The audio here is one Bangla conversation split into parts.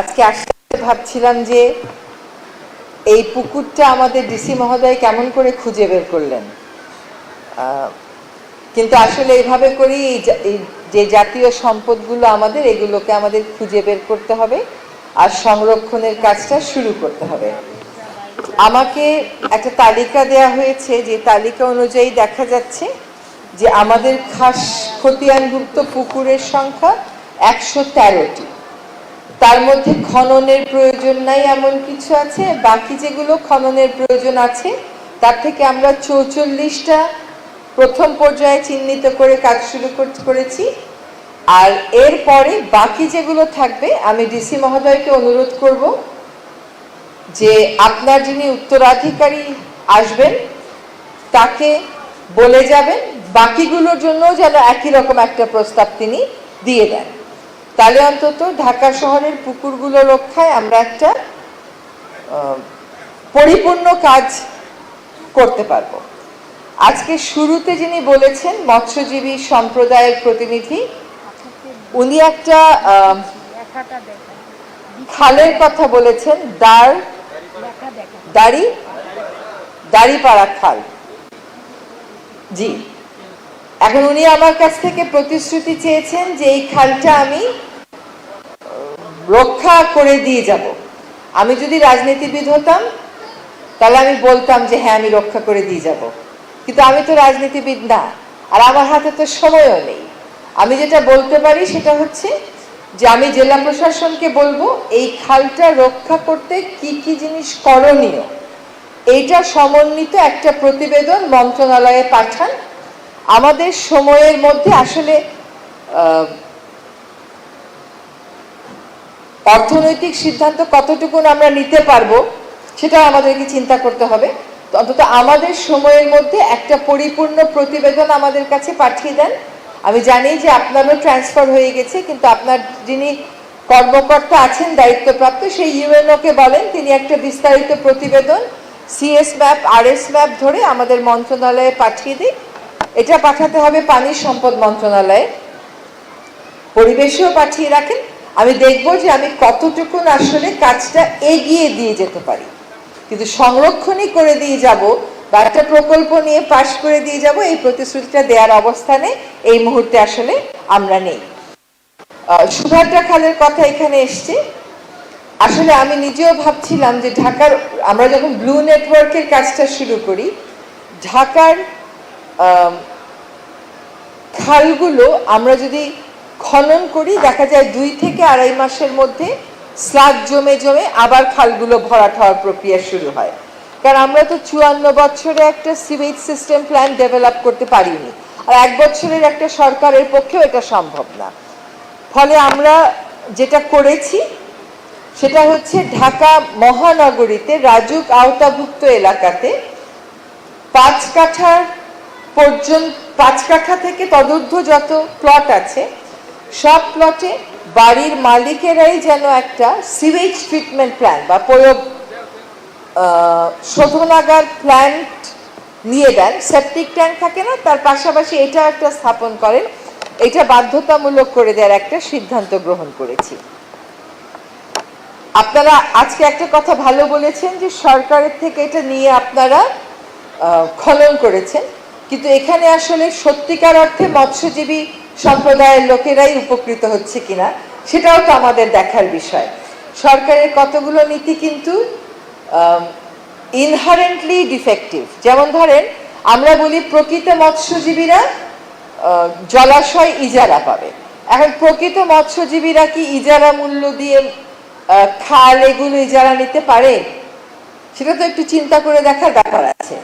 আজকে আসতে ভাবছিলাম যে এই পুকুরটা আমাদের ডিসি মহোদয় কেমন করে খুঁজে বের করলেন। কিন্তু আসলে এইভাবে এই যে জাতীয় সম্পদগুলো আমাদের, এগুলোকে আমাদের খুঁজে বের করতে হবে আর সংরক্ষণের কাজটা শুরু করতে হবে। আমাকে একটা তালিকা দেয়া হয়েছে, যে তালিকা অনুযায়ী দেখা যাচ্ছে যে আমাদের খাস খতিয়ানভুক্ত পুকুরের সংখ্যা একশো তেরোটি। তার মধ্যে খননের প্রয়োজন নাই এমন কিছু আছে? বাকি যেগুলো খননের প্রয়োজন আছে, তার থেকে আমরা চৌচল্লিশটা প্রথম পর্যায়ে চিহ্নিত করে কাজ শুরু কর- করেছি। আর এরপরে বাকি যেগুলো থাকবে, আমি ডিসি মহোদয়কে অনুরোধ করব যে আপনার যিনি উত্তরাধিকারী আসবেন, তাকে বলে যাবেন। বাকিগুলোর জন্য যেন একই রকম একটা প্রস্তাব তিনি দিয়ে দেন। তাহলে অন্তত ঢাকা শহরের পুকুরগুলো রক্ষায় আমরা একটা পরিপূর্ণ কাজ করতে পারব। আজকে শুরুতে যিনি বলেছেন, মৎস্যজীবী সম্প্রদায়ের প্রতিনিধি, উনি একটা খালের কথা বলেছেন দাঁড় দাড়ি, দাড়িপাড়া খাল। জি। এখন উনি আমার কাছ থেকে প্রতিশ্রুতি চেয়েছেন যে এই খালটা আমি রক্ষা করে দিয়ে যাব। আমি যদি রাজনীতিবিদ হতাম, তাহলে আমি বলতাম যে হ্যাঁ আমি রক্ষা করে দিয়ে যাব। কিন্তু আমি তো রাজনীতিবিদ না, আর আমার হাতে তো সময়ও নেই। আমি যেটা বলতে পারি সেটা হচ্ছে যে আমি জেলা প্রশাসনকে বলব, এই খালটা রক্ষা করতে কি কি জিনিস করণীয়? এইটা সমন্বিত একটা প্রতিবেদন মন্ত্রণালয়ে পাঠান। আমাদের সময়ের মধ্যে আসলে অর্থনৈতিক সিদ্ধান্ত কতটুকুন আমরা নিতে পারব সেটা আমাদেরকে চিন্তা করতে হবে। অন্তত আমাদের সময়ের মধ্যে একটা পরিপূর্ণ প্রতিবেদন আমাদের কাছে পাঠিয়ে দেন। আমি জানি যে আপনারও ট্রান্সফার হয়ে গেছে, কিন্তু আপনার যিনি কর্মকর্তা আছেন, দায়িত্বপ্রাপ্ত, সেই ইউএনওকে বলেন, তিনি একটা বিস্তারিত প্রতিবেদন সিএস ম্যাপ আরএস ম্যাপ ধরে আমাদের মন্ত্রণালয়ে পাঠিয়ে দিই এটা পাঠাতে হবে পানি সম্পদ মন্ত্রণালয়ে। পরিবেশেও পাঠিয়ে রাখেন। আমি দেখব যে আমি কতটুকুন আসলে কাজটা এগিয়ে দিয়ে যেতে পারি। কিন্তু সংরক্ষণই করে দিয়ে যাব বা একটা প্রকল্প নিয়ে পাশ করে দিয়ে যাব, এই প্রতিশ্রুতিটা দেওয়ার অবস্থানে এই মুহূর্তে আসলে আমরা নেই। সুভাদ্রা খালের কথা এখানে এসছে। আসলে আমি নিজেও ভাবছিলাম যে ঢাকার, আমরা যখন ব্লু নেটওয়ার্কের কাজটা শুরু করি, ঢাকার খালগুলো আমরা যদি খনন করি, দেখা যায় দুই থেকে আড়াই মাসের মধ্যে স্লাগ জমে জমে আবার খালগুলো ভরাট হওয়ার প্রক্রিয়া শুরু হয়। কারণ আমরা তো চুয়ান্ন বছরে একটা সিভেজ সিস্টেম প্ল্যান ডেভেলপ করতে পারিনি। আর এক বছরের একটা সরকারের পক্ষেও এটা সম্ভব না। ফলে আমরা যেটা করেছি, সেটা হচ্ছে ঢাকা মহানগরীতে রাজুক আওতাভুক্ত এলাকাতে পাঁচ কাঠা পর্যন্ত পাঁচ কাঠা থেকে তদূর্ধ্ব যত প্লট আছে, সব প্লটে বাড়ির মালিকেরাই যেন একটা সিভেজ ট্রিটমেন্ট প্ল্যান বা প্রয়োগ শোধনাগার প্ল্যান্ট নিয়ে দেন। সেপটিক ট্যাঙ্ক থাকে না, তার পাশাপাশি এটা একটা স্থাপন করেন। এটা বাধ্যতামূলক করে দেওয়ার একটা সিদ্ধান্ত গ্রহণ করেছি। আপনারা আজকে একটা কথা ভালো বলেছেন যে সরকারের থেকে এটা নিয়ে আপনারা খনন করেছেন। কিন্তু এখানে আসলে সত্যিকার অর্থে মৎস্যজীবী সম্প্রদায়ের লোকেরাই উপকৃত হচ্ছে কিনা, সেটাও তো আমাদের দেখার বিষয়। সরকারের কতগুলো নীতি কিন্তু ইনহারেন্টলি ডিফেক্টিভ যেমন ধরেন, আমরা বলি প্রকৃত মৎস্যজীবীরা জলাশয় ইজারা পাবে। এখন প্রকৃত মৎস্যজীবীরা কি ইজারা মূল্য দিয়ে খাল, এগুলো ইজারা নিতে পারে? সেটা তো একটু চিন্তা করে দেখার ব্যাপার আছে।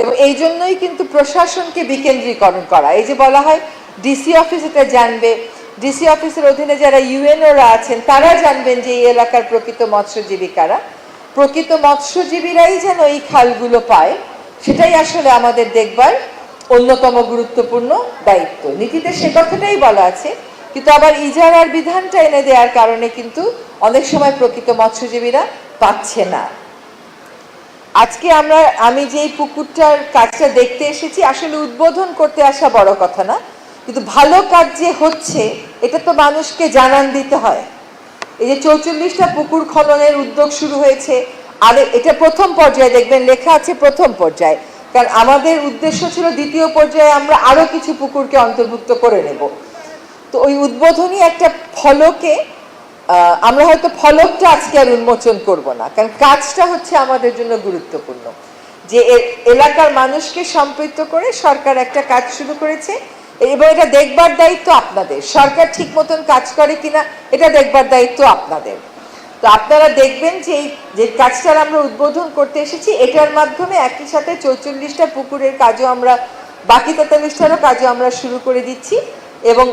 এবং এই জন্যই কিন্তু প্রশাসনকে বিকেন্দ্রীকরণ করা। এই যে বলা হয় ডিসি অফিস এটা জানবে ডিসি অফিসের অধীনে যারা ইউএনওরা আছেন, তারা জানবেন যে এই এলাকার প্রকৃত মৎস্যজীবী কারা। প্রকৃত মৎস্যজীবীরাই যেন এই খালগুলো পায়, সেটাই আসলে আমাদের দেখবার অন্যতম গুরুত্বপূর্ণ দায়িত্ব। নীতিতে সে কথাটাই বলা আছে, কিন্তু আবার ইজারার বিধানটা এনে দেওয়ার কারণে কিন্তু অনেক সময় প্রকৃত মৎস্যজীবীরা পাচ্ছে না। আজকে আমরা, আমি যে এই পুকুরটার কাজটা দেখতে এসেছি, আসলে উদ্বোধন করতে আসা বড় কথা না, কিন্তু ভালো কাজ যে হচ্ছে, এটা তো মানুষকে জানান দিতে হয়। এই যে চৌচল্লিশটা পুকুর খননের উদ্যোগ শুরু হয়েছে, আর এটা প্রথম পর্যায়ে দেখবেন, লেখা আছে প্রথম পর্যায়ে। কারণ আমাদের উদ্দেশ্য ছিল দ্বিতীয় পর্যায়ে আমরা আরও কিছু পুকুরকে অন্তর্ভুক্ত করে নেব। তো ওই উদ্বোধনী একটা ফলকে আমরা হয়তো ফলকটা আজকে আর উন্মোচন করব না, কারণ কাজটা হচ্ছে আমাদের জন্য গুরুত্বপূর্ণ। যে এলাকার মানুষকে সম্পৃক্ত করে সরকার একটা কাজ শুরু করেছে, এবং এটা দেখবার দায়িত্ব আপনাদের। সরকার ঠিক মতন কাজ করে কিনা, এটা দেখবার দায়িত্ব আপনাদের। তো আপনারা দেখবেন যে এই যে কাজটার আমরা উদ্বোধন করতে এসেছি, এটার মাধ্যমে একই সাথে চৌচল্লিশটা পুকুরের কাজও আমরা, বাকি তেতাল্লিশটারও কাজও আমরা শুরু করে দিচ্ছি, এবং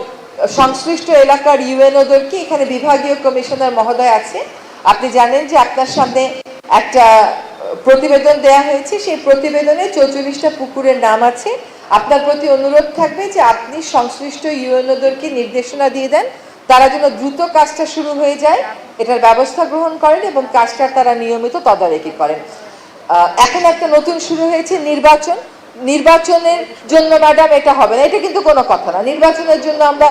সংশ্লিষ্ট এলাকার ইউএনওদেরকে এখানে বিভাগীয় কমিশনার মহোদয় আছে। আপনি জানেন যে আপনার সামনে একটা প্রতিবেদন দেয়া হয়েছে। সেই প্রতিবেদনে চৌচল্লিশটা পুকুরের নাম আছে। আপনার প্রতি অনুরোধ থাকবে যে আপনি সংশ্লিষ্ট ইউএনওদেরকে নির্দেশনা দিয়ে দেন। তারা যেন দ্রুত কাজটা শুরু হয়ে যায়, এটার ব্যবস্থা গ্রহণ করেন এবং কাজটার তারা নিয়মিত তদারকি করেন। এখন একটা নতুন শুরু হয়েছে নির্বাচন। নির্বাচনের জন্য ম্যাডাম, এটা হবে না। এটা কিন্তু কোনো কথা না। নির্বাচনের জন্য আমরা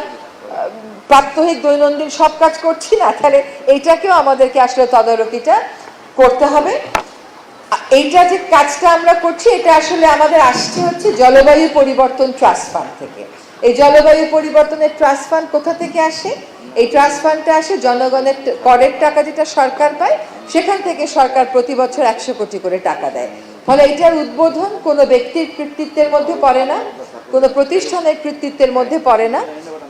প্রাত্যহিক দৈনন্দিন সব কাজ করছি না। তাহলে এইটাকেও আমাদেরকে আসলে তদারকিটা করতে হবে। এইটা যে কাজটা আমরা করছি, এটা আসলে আমাদের আসছে হচ্ছে জলবায়ু পরিবর্তন ট্রাস্ট ফান্ড থেকে। এই জলবায়ু পরিবর্তনের ট্রাস্ট ফান্ড কোথা থেকে আসে? এই ট্রাস্ট ফান্ডটা আসে জনগণের করের টাকা যেটা সরকার পায়, সেখান থেকে সরকার প্রতি বছর একশো কোটি করে টাকা দেয়। ফলে এটার উদ্বোধন কোনো ব্যক্তির কৃতিত্বের মধ্যে পড়ে না, কোনো প্রতিষ্ঠানের কৃতিত্বের মধ্যে পড়ে না।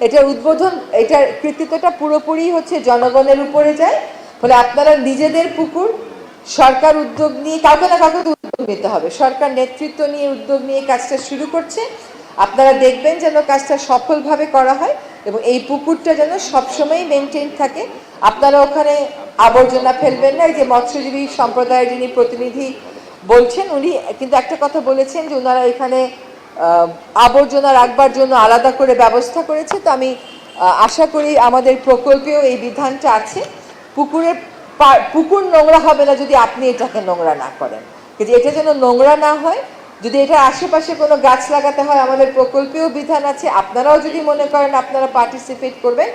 এটার উদ্বোধন, এটার কৃতিত্বটা পুরোপুরি হচ্ছে জনগণের উপরে যায়। ফলে আপনারা নিজেদের পুকুর, সরকার উদ্যোগ নিয়ে কাউকে না কাউকে উদ্যোগ নিতে হবে। সরকার নেতৃত্ব নিয়ে উদ্যোগ নিয়ে কাজটা শুরু করছে। আপনারা দেখবেন যেন কাজটা সফলভাবে করা হয় এবং এই পুকুরটা যেন সবসময় মেনটেন থাকে। আপনারা ওখানে আবর্জনা ফেলবেন না, এই যে মৎস্যজীবী সম্প্রদায়ের যিনি প্রতিনিধি বলছেন, উনি কিন্তু একটা কথা বলেছেন যে ওনারা এখানে আবর্জনা রাখবার জন্য আলাদা করে ব্যবস্থা করেছে। তো আমি আশা করি আমাদের প্রকল্পেও এই বিধানটা আছে। পুকুরে পুকুর নোংরা হবে না যদি আপনি এটাকে নোংরা না করেন। কিন্তু এটা যেন নোংরা না হয়, যদি এটা আশেপাশে কোনো গাছ লাগাতে হয়, আমাদের প্রকল্পেও বিধান আছে। আপনারাও যদি মনে করেন আপনারা পার্টিসিপেট করবেন,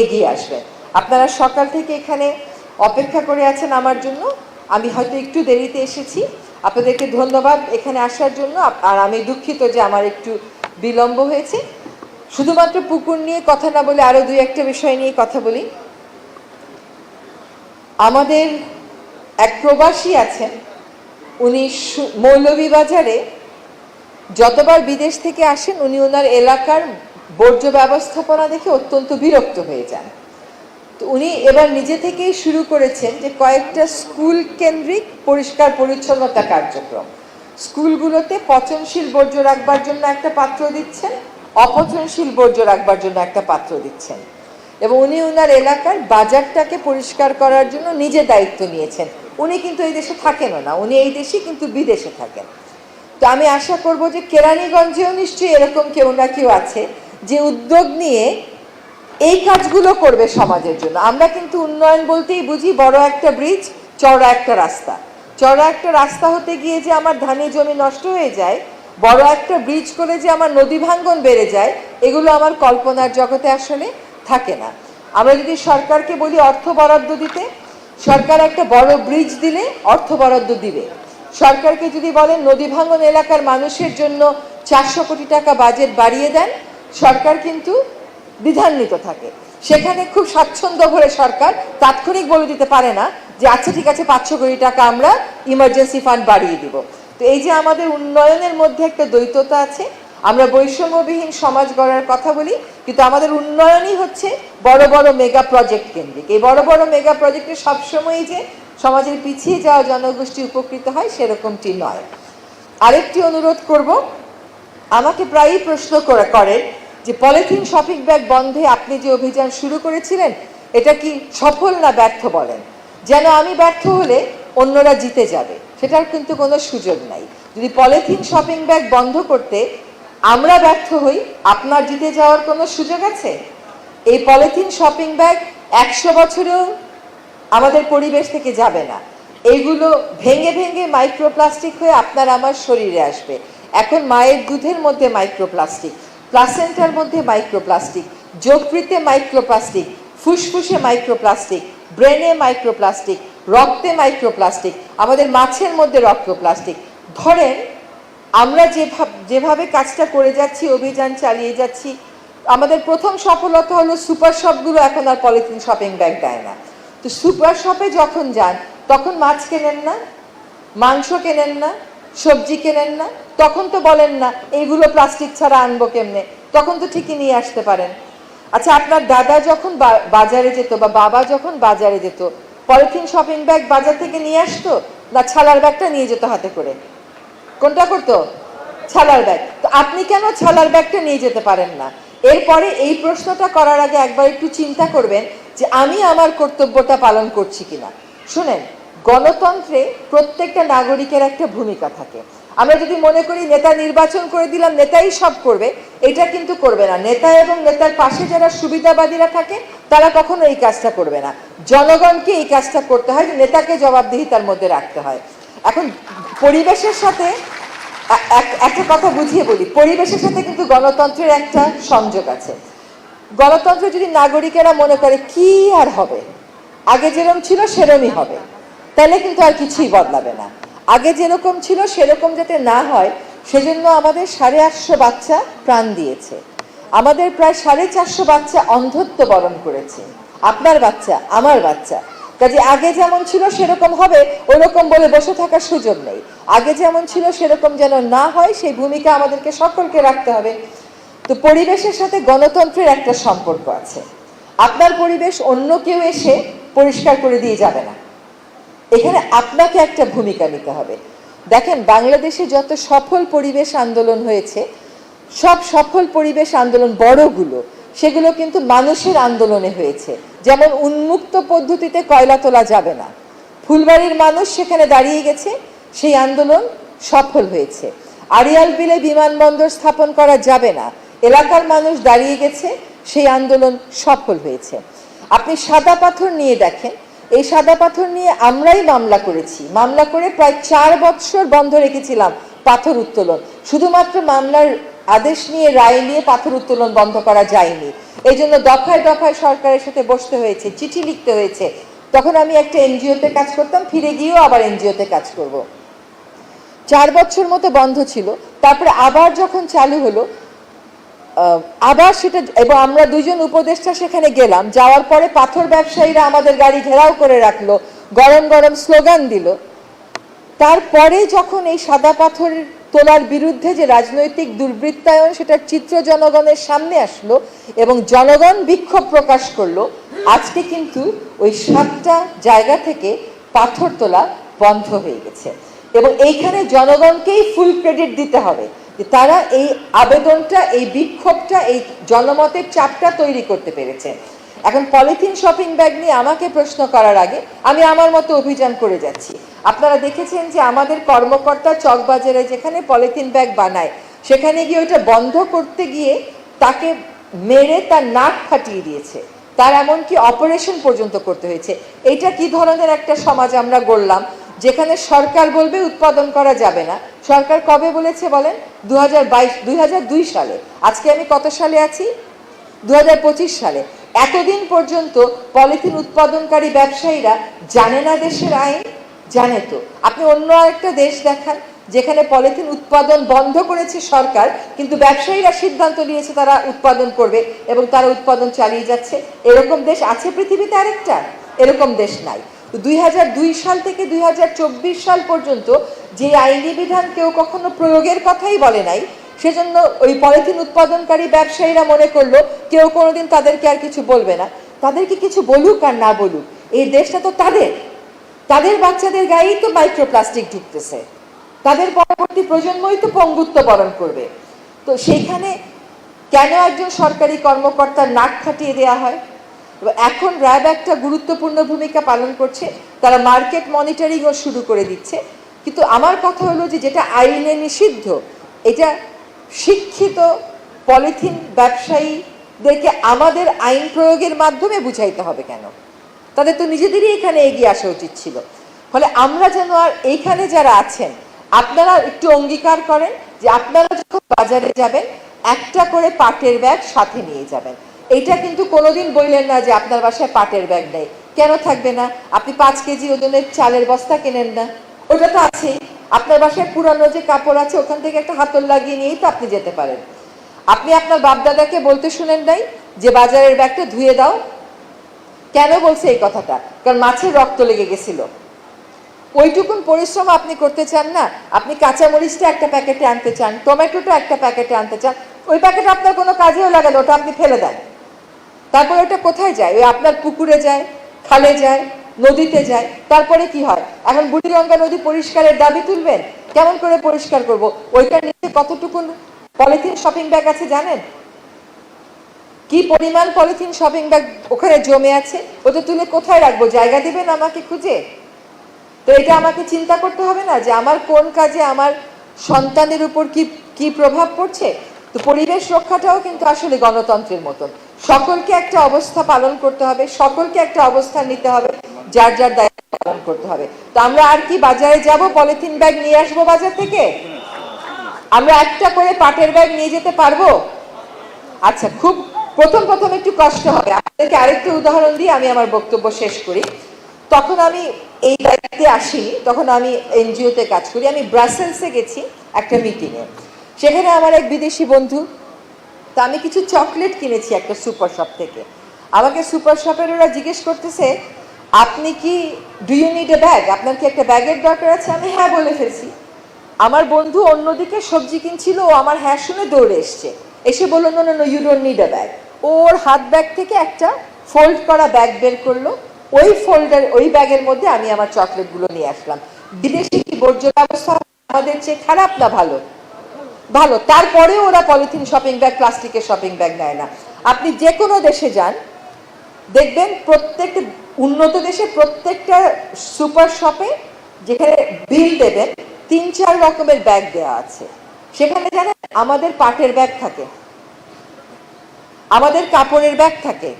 এগিয়ে আসবেন। আপনারা সকাল থেকে এখানে অপেক্ষা করে আছেন আমার জন্য। আমি হয়তো একটু দেরিতে এসেছি। আপনাদেরকে ধন্যবাদ এখানে আসার জন্য। আর আমি দুঃখিত যে আমার একটু বিলম্ব হয়েছে। শুধুমাত্র পুকুর নিয়ে কথা না বলে আরও দুই একটা বিষয় নিয়ে কথা বলি। আমাদের এক প্রবাসী আছেন। উনি মৌলভীবাজারে যতবার বিদেশ থেকে আসেন, উনি ওনার এলাকার বর্জ্য ব্যবস্থাপনা দেখে অত্যন্ত বিরক্ত হয়ে যান। তো উনি এবার নিজে থেকেই শুরু করেছেন যে কয়েকটা স্কুল কেন্দ্রিক পরিষ্কার পরিচ্ছন্নতা কার্যক্রম। স্কুলগুলোতে পচনশীল বর্জ্য রাখবার জন্য একটা পাত্র দিচ্ছেন, অপচনশীল বর্জ্য রাখবার জন্য একটা পাত্র দিচ্ছেন। এবং উনি ওনার এলাকার বাজারটাকে পরিষ্কার করার জন্য নিজে দায়িত্ব নিয়েছেন। উনি কিন্তু এই দেশে থাকেনও না, উনি এই দেশে কিন্তু বিদেশে থাকেন। তো আমি আশা করব যে কেরানীগঞ্জেও নিশ্চয়ই এরকম কেউ না কেউ আছে যে উদ্যোগ নিয়ে এই কাজগুলো করবে সমাজের জন্য। আমরা কিন্তু উন্নয়ন বলতেই বুঝি বড় একটা ব্রিজ চড়া একটা রাস্তা। চড়া একটা রাস্তা হতে গিয়ে যে আমার ধানি জমি নষ্ট হয়ে যায়, বড় একটা ব্রিজ করে যে আমার নদী ভাঙ্গন বেড়ে যায়, এগুলো আমার কল্পনার জগতে আসলে থাকে না। আমরা যদি সরকারকে বলি অর্থ বরাদ্দ দিতে, সরকার একটা বড় ব্রিজ দিলে অর্থ বরাদ্দ দিবে। সরকারকে যদি বলেন নদী ভাঙ্গন এলাকার মানুষের জন্য চারশো কোটি টাকা বাজেট বাড়িয়ে দেন, সরকার কিন্তু বিধান্বিত থাকে। সেখানে খুব স্বাচ্ছন্দ্য ভরে সরকার তাৎক্ষণিক বলে দিতে পারে না যে আচ্ছা ঠিক আছে, পাঁচশো কোটি টাকা আমরা ইমার্জেন্সি ফান্ড বাড়িয়ে দিব। তো এই যে আমাদের উন্নয়নের মধ্যে একটা দ্বৈততা আছে, আমরা বৈষম্যবিহীন সমাজ গড়ার কথা বলি, কিন্তু আমাদের উন্নয়নই হচ্ছে বড় বড় মেগা প্রজেক্ট কেন্দ্রিক। এই বড় বড় মেগা প্রজেক্টে সবসময়ই যে সমাজের পিছিয়ে যাওয়া জনগোষ্ঠী উপকৃত হয়, সেরকমটি নয়। আরেকটি অনুরোধ করব, আমাকে প্রায়ই প্রশ্ন করে করেন যে পলিথিন শপিং ব্যাগ বন্ধে আপনি যে অভিযান শুরু করেছিলেন, এটা কি সফল না ব্যর্থ বলেন? যেন আমি ব্যর্থ হলে অন্যরা জিতে যাবে, সেটার কিন্তু কোনো সুযোগ নাই। যদি পলিথিন শপিং ব্যাগ বন্ধ করতে আমরা ব্যর্থ হই, আপনার জিতে যাওয়ার কোনো সুযোগ আছে? এই পলিথিন শপিং ব্যাগ একশো বছরেও আমাদের পরিবেশ থেকে যাবে না। এইগুলো ভেঙে ভেঙে মাইক্রোপ্লাস্টিক হয়ে আপনার আমার শরীরে আসবে। এখন মায়ের দুধের মধ্যে মাইক্রোপ্লাস্টিক। প্লাসেন্টার মধ্যে মাইক্রোপ্লাস্টিক, যকৃতে মাইক্রোপ্লাস্টিক, ফুসফুসে মাইক্রোপ্লাস্টিক, ব্রেনে মাইক্রোপ্লাস্টিক, রক্তে মাইক্রোপ্লাস্টিক, আমাদের মাছের মধ্যে রক্তপ্লাস্টিক। ধরেন, আমরা যেভাবে যেভাবে কাজটা করে যাচ্ছি, অভিযান চালিয়ে যাচ্ছি, আমাদের প্রথম সফলতা হলো সুপার শপগুলো এখন আর পলিথিন শপিং ব্যাগ দেয় না। তো সুপার শপে যখন যান, তখন মাছ কেনেন না? মাংস কেনেন না? সবজি কেনেন না, তখন তো বলেন না এইগুলো প্লাস্টিক ছাড়া আনব কেমনে? তখন তো ঠিকই নিয়ে আসতে পারেন। আচ্ছা আপনার দাদা যখন বাজারে যেত বা বাবা যখন বাজারে যেত, পলিথিন শপিং ব্যাগ বাজার থেকে নিয়ে আসতো না ছালার ব্যাগটা নিয়ে যেত হাতে করে? কোনটা করতো? ছালার ব্যাগ। তো আপনি কেন ছালার ব্যাগটা নিয়ে যেতে পারেন না? এরপরে এই প্রশ্নটা করার আগে একবার একটু চিন্তা করবেন যে আমি আমার কর্তব্যটা পালন করছি কিনা। শুনেন গণতন্ত্রে প্রত্যেকটা নাগরিকের একটা ভূমিকা থাকে। আমরা যদি মনে করি নেতা নির্বাচন করে দিলাম, নেতাই সব করবে, এটা কিন্তু করবে না। নেতা এবং নেতার পাশে যারা সুবিধাবাদীরা থাকে, তারা কখনো এই কাজটা করবে না। জনগণকে এই কাজটা করতে হয় নেতাকে জবাবদিহিতার মধ্যে রাখতে হয়। এখন পরিবেশের সাথে এক- একটা কথা বুঝিয়ে বলি। পরিবেশের সাথে কিন্তু গণতন্ত্রের একটা সংযোগ আছে। গণতন্ত্র যদি নাগরিকেরা মনে করে, কি আর হবে? আগে যেরকম ছিল, সেরমই হবে। তাহলে কিন্তু আর কিছুই বদলাবে না। আগে যেরকম ছিল, সেরকম যাতে না হয়, সেজন্য আমাদের সাড়ে আটশো বাচ্চা প্রাণ দিয়েছে। আমাদের প্রায় সাড়ে চারশো বাচ্চা অন্ধত্ব বরণ করেছে। আপনার বাচ্চা, আমার বাচ্চা। কাজে আগে যেমন ছিল, সেরকম হবে, ওরকম বলে বসে থাকার সুযোগ নেই। আগে যেমন ছিল, সেরকম যেন না হয়, সেই ভূমিকা আমাদেরকে সকলকে রাখতে হবে। তো পরিবেশের সাথে গণতন্ত্রের একটা সম্পর্ক আছে। আপনার পরিবেশ অন্য কেউ এসে পরিষ্কার করে দিয়ে যাবে না। এখানে আপনাকে একটা ভূমিকা নিতে হবে। দেখেন, বাংলাদেশে যত সফল পরিবেশ আন্দোলন হয়েছে, সব সফল পরিবেশ আন্দোলন বড়গুলো, সেগুলো কিন্তু মানুষের আন্দোলনে হয়েছে। যেমন উন্মুক্ত পদ্ধতিতে কয়লা তোলা যাবে না। ফুলবাড়ির মানুষ সেখানে দাঁড়িয়ে গেছে, সেই আন্দোলন সফল হয়েছে। আড়িয়াল বিলে বিমানবন্দর স্থাপন করা যাবে না। এলাকার মানুষ দাঁড়িয়ে গেছে, সেই আন্দোলন সফল হয়েছে। আপনি সাদা পাথর নিয়ে দেখেন এই সাদা পাথর নিয়ে আমরাই মামলা করেছি। মামলা করে প্রায় চার বৎসর বন্ধ রেখেছিলাম পাথর উত্তোলন। শুধুমাত্র মামলার আদেশ নিয়ে রায় নিয়ে পাথর উত্তোলন বন্ধ করা যায়নি। এই জন্য দফায় দফায় সরকারের সাথে বসতে হয়েছে, চিঠি লিখতে হয়েছে। তখন আমি একটা এনজিওতে কাজ করতাম, ফিরে গিয়েও আবার এনজিওতে কাজ করব। চার বছর মতো বন্ধ ছিল। তারপরে আবার যখন চালু হলো আবার সেটা, এবং আমরা দুজন উপদেষ্টা সেখানে গেলাম, যাওয়ার পরে পাথর ব্যবসায়ীরা আমাদের গাড়ি ঘেরাও করে রাখল, গরম গরম স্লোগান দিল। তারপরে যখন এই সাদা পাথর তোলার বিরুদ্ধে যে রাজনৈতিক দুর্বৃত্তায়ন, সেটার চিত্র জনগণের সামনে আসলো এবং জনগণ বিক্ষোভ প্রকাশ করল, আজকে কিন্তু ওই সাতটা জায়গা থেকে পাথর তোলা বন্ধ হয়ে গেছে। এবং এইখানে জনগণকেই ফুল ক্রেডিট দিতে হবে। তারা এই আবেদনটা, এই বিক্ষোভটা, এই জনমতের চাপটা তৈরি করতে পেরেছে। এখন পলিথিন শপিং ব্যাগ নিয়ে আমাকে প্রশ্ন করার আগে আমি আমার মতো অভিযান করে যাচ্ছি। আপনারা দেখেছেন যে আমাদের কর্মকর্তা চকবাজারে যেখানে পলিথিন ব্যাগ বানায়, সেখানে গিয়ে ওইটা বন্ধ করতে গিয়ে তাকে মেরে তার নাক ফাটিয়ে দিয়েছে। তার এমনকি অপারেশন পর্যন্ত করতে হয়েছে। এটা কি ধরনের একটা সমাজ আমরা গড়লাম? যেখানে সরকার বলবে উৎপাদন করা যাবে না। সরকার কবে বলেছে বলেন? দু হাজার সালে। আজকে আমি কত সালে আছি? দু হাজার পঁচিশ সালে। এতদিন পর্যন্ত পলিথিন উৎপাদনকারী ব্যবসায়ীরা জানে না দেশের আইন? জানে তো। আপনি অন্য আরেকটা দেশ দেখান, যেখানে পলিথিন উৎপাদন বন্ধ করেছে সরকার, কিন্তু ব্যবসায়ীরা সিদ্ধান্ত নিয়েছে তারা উৎপাদন করবে এবং তারা উৎপাদন চালিয়ে যাচ্ছে। এরকম দেশ আছে পৃথিবীতে আরেকটা? এরকম দেশ নাই। দুই দুই সাল থেকে দুই হাজার চব্বিশ সাল পর্যন্ত যে আইনি বিধান কেউ কখনো প্রয়োগের কথাই বলে নাই, সেজন্য ওই পলিথিন উৎপাদনকারী ব্যবসায়ীরা মনে করল কেউ কোনোদিন তাদেরকে আর কিছু বলবে না। তাদেরকে কিছু বলুক আর না বলুক, এই দেশটা তো তাদের। তাদের বাচ্চাদের গায়েই তো মাইক্রোপ্লাস্টিক ঢুকতেছে। তাদের পরবর্তী প্রজন্মই তো পঙ্গুত্ব বরণ করবে। তো সেইখানে কেন একজন সরকারি কর্মকর্তার নাক খাটিয়ে দেওয়া হয়? এখন র্যাব একটা গুরুত্বপূর্ণ ভূমিকা পালন করছে। তারা মার্কেট মনিটরিংও শুরু করে দিচ্ছে। কিন্তু আমার কথা হলো যে যেটা আইনে নিষিদ্ধ, এটা শিক্ষিত পলিথিন ব্যবসায়ীদেরকে আমাদের আইন প্রয়োগের মাধ্যমে বুঝাইতে হবে কেন? তাদের তো নিজেদেরই এখানে এগিয়ে আসা উচিত ছিল। ফলে আমরা যেন আর এইখানে যারা আছেন, আপনারা একটু অঙ্গীকার করেন যে আপনারা যখন বাজারে যাবেন, একটা করে পাটের ব্যাগ সাথে নিয়ে যাবেন। এটা কিন্তু কোনোদিন বললেন না যে আপনার বাসায় পাটের ব্যাগ নেই। কেন থাকবে না? আপনি পাঁচ কেজি ওজনের চালের বস্তা কেনেন না? ওটা তো আছেই। আপনার বাসায় পুরানো যে কাপড় আছে, ওখান থেকে একটা হাতল লাগিয়ে নিয়েই তো আপনি যেতে পারেন। আপনি আপনার বাপদাদাকে বলতে শুনেন নাই যে বাজারের ব্যাগটা ধুয়ে দাও? কেন বলছে এই কথাটা? কারণ মাছের রক্ত লেগে গেছিল। ওইটুকুন পরিশ্রম আপনি করতে চান না। আপনি কাঁচামরিচটা একটা প্যাকেটে আনতে চান, টমেটোটা একটা প্যাকেটে আনতে চান। ওই প্যাকেট আপনার কোনো কাজেও লাগে না, ওটা আপনি ফেলে দেন। তারপরে ওটা কোথায় যায়? ওই আপনার পুকুরে যায়, খালে যায়, নদীতে যায়, তারপরে কি হয়? এখন বুড়িগঙ্গা নদী পরিষ্কারের দাবি তুলবেন? কেমন করে পরিষ্কার করব? ওইটার নিচে কতটুকু পলিথিন শপিং ব্যাগ আছে জানেন? কি পরিমাণ পলিথিন শপিং ব্যাগ ওখানে জমে আছে? ওটা তুলে কোথায় রাখব? জায়গা দেবেন আমাকে খুঁজে? তো এটা আমাকে চিন্তা করতে হবে না যে আমার কোন কাজে আমার সন্তানের উপর কি কি প্রভাব পড়ছে? তো পরিবেশ রক্ষাটাও কিন্তু আসলে গণতন্ত্রের মতন। সকলকে একটা অবস্থা পালন করতে হবে, সকলকে একটা অবস্থান নিতে হবে, যার যার দায়িত্ব পালন করতে হবে। তো আমরা আর কি বাজারে যাব? পলিথিন ব্যাগ নিয়ে আসব বাজার থেকে? আমরা একটা করে পাটের ব্যাগ নিয়ে যেতে পারব? আচ্ছা খুব প্রথম প্রথম একটু কষ্ট হবে। আপনাদেরকে আরেকটু উদাহরণ দিয়ে আমি আমার বক্তব্য শেষ করি। তখন আমি এই দায়িত্বে আসিনি, তখন আমি এনজিওতে কাজ করি। আমি ব্রাসেলসে গেছি একটা মিটিংয়ে সেখানে আমার এক বিদেশি বন্ধু তা আমি কিছু চকলেট কিনেছি একটা সুপার শপ থেকে। আমাকে সুপার শপের ওরা জিজ্ঞেস করতেছে, আপনি কি do you need a bag আপনার কি একটা ব্যাগের দরকার আছে? আমি হ্যাঁ বলে ফেলছি। আমার বন্ধু অন্যদিকে সবজি কিনছিল, ও আমার হ্যাঁ শুনে দৌড়ে এসছে। এসে বলল no no you don't need a bag ওর হাত ব্যাগ থেকে একটা ফোল্ড করা ব্যাগ বের করল। ওই ফোল্ডার ওই ব্যাগের মধ্যে আমি আমার চকলেটগুলো নিয়ে আসলাম। বিদেশি কি বর্জ্য ব্যবস্থা? আমাদের চেয়ে খারাপ না ভালো? ভালো, তারপরে ওরা পলিথিন শপিং ব্যাগ প্লাস্টিকের শপিং ব্যাগ নেয় না। আপনি যে কোনো দেশে যান, দেখবেন প্রত্যেকটা, উন্নত দেশে প্রত্যেকটা সুপার শপে যেখানে বিল দেবেন, তিন, চার রকমের ব্যাগ দেওয়া আছে। সেখানে জানেন আমাদের পাটের ব্যাগ থাকে, আমাদের কাপড়ের ব্যাগ থাকে,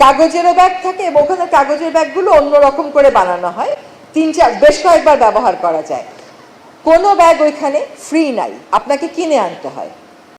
কাগজেরও ব্যাগ থাকে এবং ওখানে কাগজের ব্যাগগুলো অন্য রকম করে বানানো হয়। তিন, চার, বেশ কয়েকবার ব্যবহার করা যায়। কোনো ব্যাগ ওইখানে ফ্রি নাই। আপনাকে কিনে আনতে হয়।